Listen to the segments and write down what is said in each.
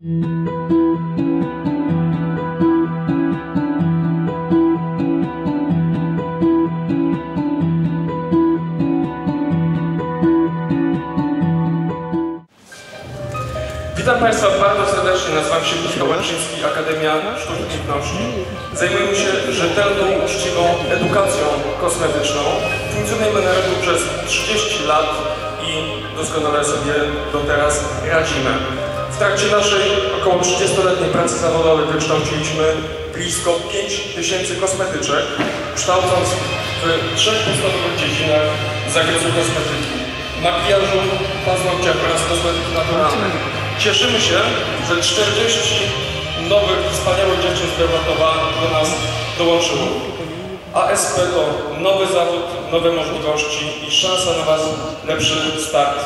Witam Państwa bardzo serdecznie, nazywam się Michał Łęczyński, Akademia Sztuk Piękności. Zajmujemy się rzetelną, uczciwą edukacją kosmetyczną. Funkcjonujemy na rynku przez 30 lat i doskonale sobie do teraz radzimy. Trakcie naszej około 30-letniej pracy zawodowej wykształciliśmy blisko 5 tysięcy kosmetyczek, kształcąc w trzech podstawowych dziedzinach zakresu kosmetyki. Makijażu, paznokcia oraz kosmetyki naturalnej. Cieszymy się, że 40 nowych, wspaniałych dziewczyn z Bełchatowa do nas dołączyło. ASP to nowy zawód, nowe możliwości i szansa na Was lepszy start.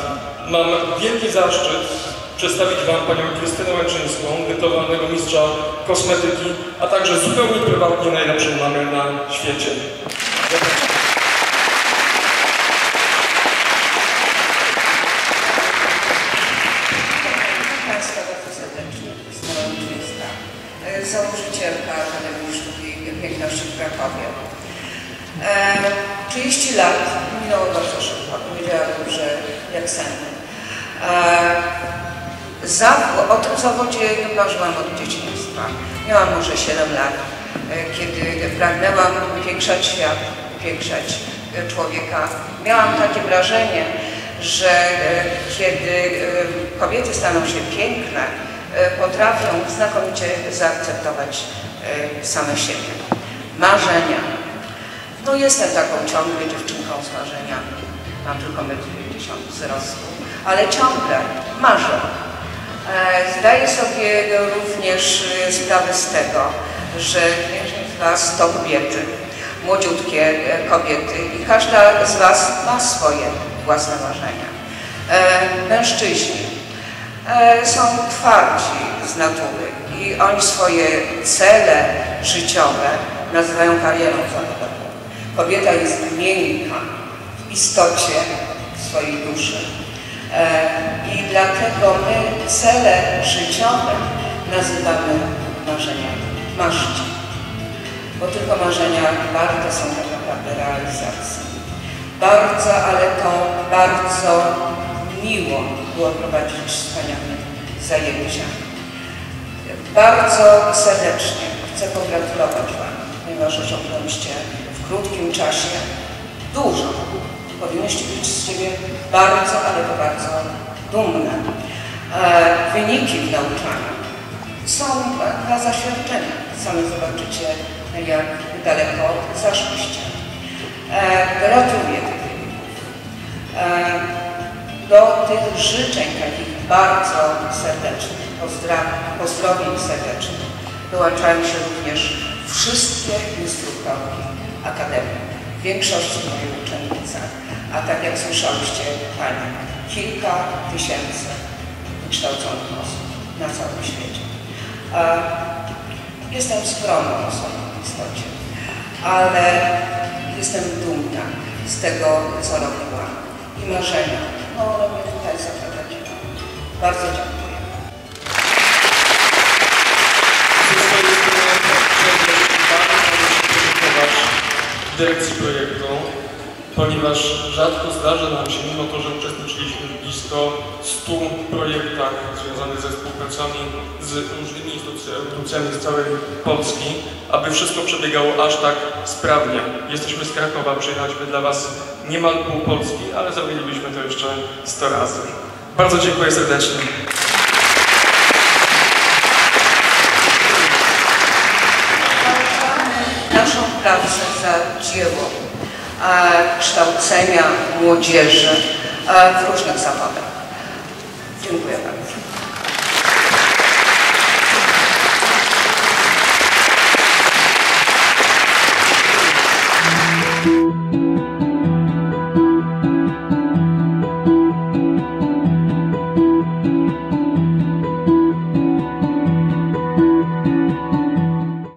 Mam wielki zaszczyt przedstawić Wam Panią Krystynę Łęczyńską, dyplomowanego mistrza kosmetyki, a także zupełnie prywatnie najlepszą mamę na świecie. Państwa bardzo serdecznie. Krystyna Łęczyńska, e, założycielka Akademii Sztuki i Piękności w Krakowie. E, 30 lat minęło bardzo szybko, powiedziałabym, że jak sen. E, zawo- o tym zawodzie marzyłam od dzieciństwa. Miałam może 7 lat, e, kiedy pragnęłam upiększać świat, upiększać e, człowieka. Miałam takie wrażenie, że e, kiedy kobiety staną się piękne, potrafią znakomicie zaakceptować same siebie. Marzenia. No jestem taką ciągle dziewczynką z marzeniami. Mam tylko 1,90 m wzrostu, ale ciągle marzę. E, Zdaję sobie również e, sprawę z tego, że większość z Was to kobiety, młodziutkie e, kobiety i każda z Was ma swoje własne marzenia. Mężczyźni są twardzi z natury i oni swoje cele życiowe nazywają karierą zawodową. Kobieta jest miękka w istocie swojej duszy. E, I dlatego my cele życiowe nazywamy marzeniami. Marzcie. Bo tylko marzenia warte są tak naprawdę realizacji. Bardzo, ale to bardzo miło było prowadzić wspaniałe zajęcia. Bardzo serdecznie chcę pogratulować Wam, ponieważ osiągnęliście w krótkim czasie dużo. Powinniście być z siebie bardzo, ale to bardzo dumne. E, wyniki w nauczaniu są dla zaświadczenia. Sami zobaczycie, jak daleko zaszliście. E, gratuluję tych wyników. E, do tych życzeń takich bardzo serdecznych, pozdrowień serdecznych, dołączają się również wszystkie instruktorki Akademii. Większości moje uczennice, a tak jak słyszałyście Panie, kilka tysięcy wykształconych osób na całym świecie. Jestem skromną osobą w istocie, ale jestem dumna z tego, co robiłam i marzenia. No, mnie tutaj zaprowadziły. Bardzo dziękuję. Dyrekcji projektu, ponieważ rzadko zdarza nam się, mimo to, że uczestniczyliśmy w blisko 100 projektach związanych ze współpracami z różnymi instytucjami z całej Polski, aby wszystko przebiegało aż tak sprawnie. Jesteśmy z Krakowa, przyjechaliśmy dla Was niemal pół Polski, ale zrobilibyśmy to jeszcze 100 razy. Bardzo dziękuję serdecznie. Dzieło e, kształcenia młodzieży e, w różnych zawodach. Dziękuję bardzo.